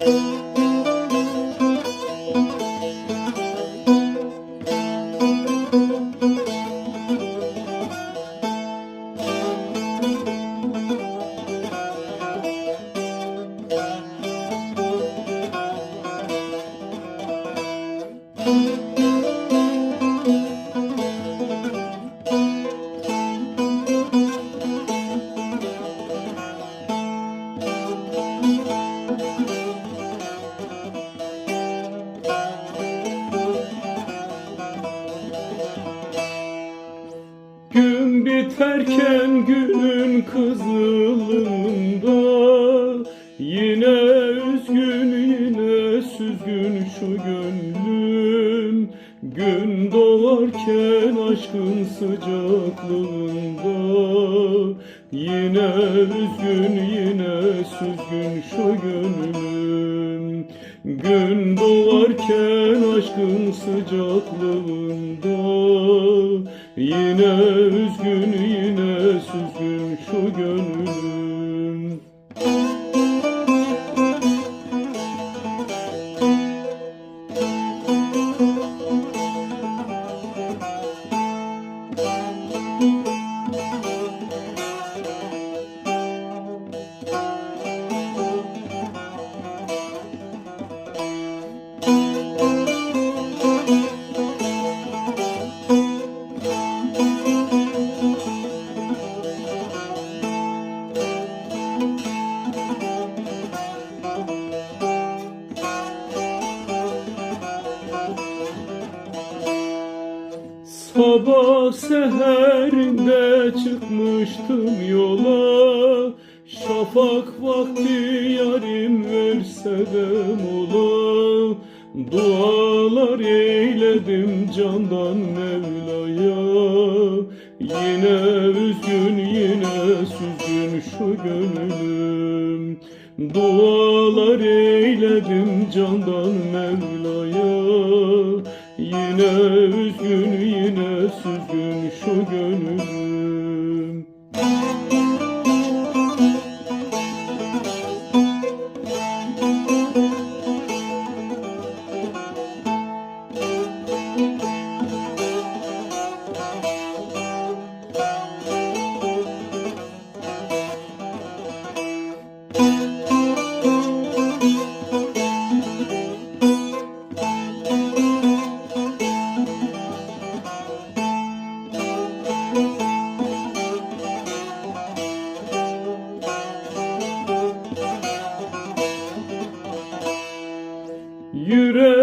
Gün biterken günün kızılında Yine üzgün yine süzgün şu gönlüm. Gün doğarken aşkın sıcaklığında Yine üzgün yine süzgün şu gönlüm. Gün doğarken aşkın sıcaklığında Yine üzgün yine süzgün şu gönlüm Sabah seherinde çıkmıştım yola. Şafak vakti yarim verse de mola. Dualar eyledim candan Mevla'ya. Yine üzgün yine süzgün şu gönlüm. Dualar eyledim candan Mevla'ya Yine üzgün yine süzgün şu gönlüm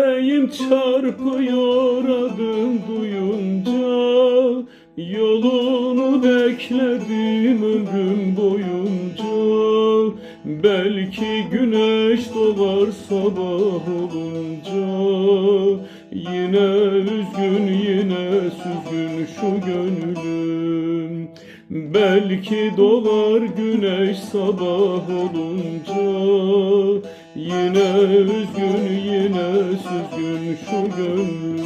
Yüreğim çarpıyor adın duyunca Yolunu bekledim ömrüm boyunca. Belki güneş doğar sabah olunca Yine üzgün yine süzgün şu gönlüm. Belki doğar güneş sabah olunca Yine üzgün yine süzgün şu gönlüm